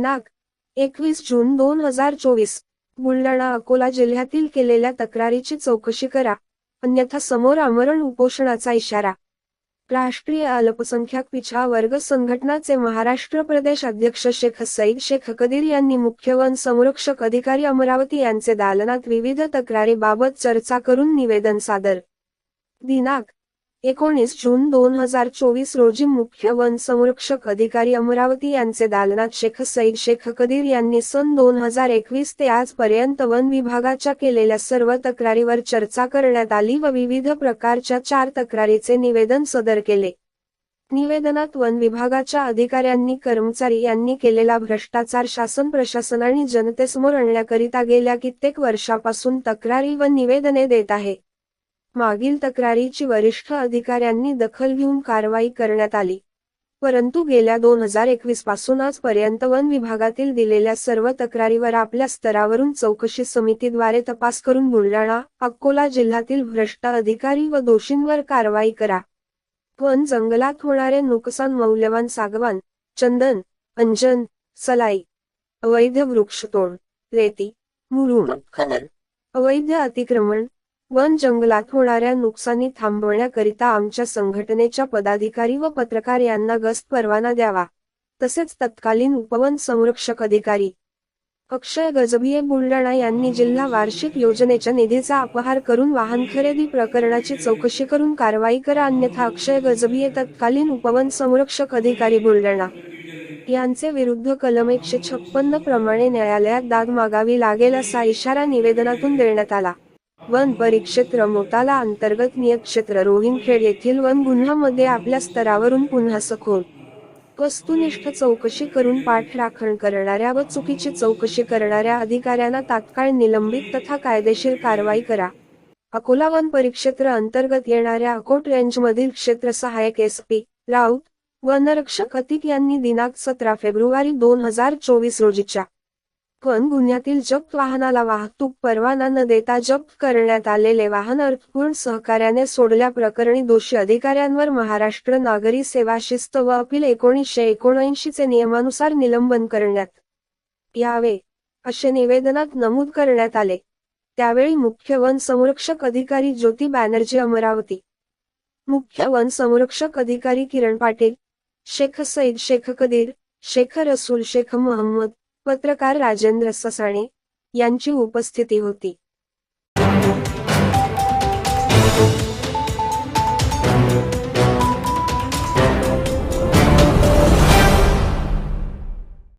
दिनांक एकवीस जून दोन हजार चोवीस. बुलढाणा अकोला जिल्ह्यातील केलेल्या तक्रारीची चौकशी करा. अन्यथा समोर आमरण उपोषणाचा इशारा. राष्ट्रीय अल्पसंख्याक पिछा वर्ग संघटनाचे महाराष्ट्र प्रदेश अध्यक्ष शेख सईद शेख कदीर यांनी मुख्य वन संरक्षक अधिकारी अमरावती यांचे दालनात विविध तक्रारीबाबत चर्चा करून निवेदन सादर. दिनांक एकोणीस जून दोन हजार चोवीस रोजी मुख्य वन संरक्षक अधिकारी अमरावती यांचे दालनात शेख सईद शेख कदीर यांनी सन दोन हजार एकवीस ते आजपर्यंत वन विभागाच्या केलेल्या सर्व तक्रारीवर चर्चा करण्यात आली व विविध प्रकारच्या चार तक्रारीचे निवेदन सदर केले. निवेदनात वन विभागाच्या अधिकाऱ्यांनी कर्मचारी यांनी केलेला भ्रष्टाचार शासन प्रशासन आणि जनतेसमोर आणण्याकरिता गेल्या कित्येक वर्षापासून तक्रारी व निवेदने देत आहे. मागील तक्रारीची वरिष्ठ अधिकाऱ्यांनी दखल घेऊन कारवाई करण्यात आली. परंतु गेल्या दोन हजार एकवीसपासून आजपर्यंत वन विभागातील दिलेल्या सर्व तक्रारीवर आपल्या स्तरावरून चौकशी समितीद्वारे तपास करून बुलढाणा अकोला जिल्ह्यातील भ्रष्ट अधिकारी व दोषींवर कारवाई करा. वन जंगलात होणारे नुकसान मौल्यवान सागवान चंदन अंजन सलाई अवैध वृक्षतोड रेती मुरुम खनन. अवैध अतिक्रमण वन जंगलात होणाऱ्या नुकसानी थांबवण्याकरिता आमच्या संघटनेच्या पदाधिकारी व पत्रकार यांना गस्त परवाना द्यावा. तसेच तत्कालीन उपवन संरक्षक अधिकारी अक्षय गजभिये बुलढाणा यांनी जिल्हा वार्षिक योजनेच्या निधीचा अपहार करून वाहन खरेदी प्रकरणाची चौकशी करून कारवाई करा अन्यथा अक्षय गजभिये तत्कालीन उपवन संरक्षक अधिकारी बुलढाणा यांचे विरुद्ध कलम एकशे छप्पन्न प्रमाणे न्यायालयात दाद मागावी लागेल असा इशारा निवेदनातून देण्यात आला. वन परिक्षेत्र मोताला अंतर्गत नियक्षेत्र रोहिणखेड येथील वन गुन्ह्यामध्ये आपल्या स्तरावरून पुन्हा सखोल वस्तुनिष्ठ चौकशी करून पाठराखण करणाऱ्या व चुकीची चौकशी करणाऱ्या अधिकाऱ्यांना तात्काळ निलंबित तथा कायदेशीर कारवाई करा. अकोला वन परिक्षेत्र अंतर्गत येणाऱ्या अकोट रेंजमधील क्षेत्र सहाय्यक एस पी राऊत वनरक्षक अतिक यांनी दिनांक सतरा फेब्रुवारी दोन हजार चोवीस रोजीच्या पण गुन्ह्यातील जप्त वाहनाला वाहतूक परवाना न देता जप्त करण्यात आलेले वाहन अर्थपूर्ण सहकार्याने सोडल्या प्रकरणी दोषी अधिकाऱ्यांवर महाराष्ट्र नागरी सेवा शिस्त व अपील एकोणीसशे एकोणऐंशी चे नियमानुसार निलंबन करण्यात यावे असे निवेदनात नमूद करण्यात आले. त्यावेळी मुख्य वन संरक्षक अधिकारी ज्योती बॅनर्जी अमरावती मुख्य वन संरक्षक अधिकारी किरण पाटील शेख सईद शेख कदीर शेख रसूल शेख मोहम्मद पत्रकार राजेंद्र ससाणे यांची उपस्थिती होती.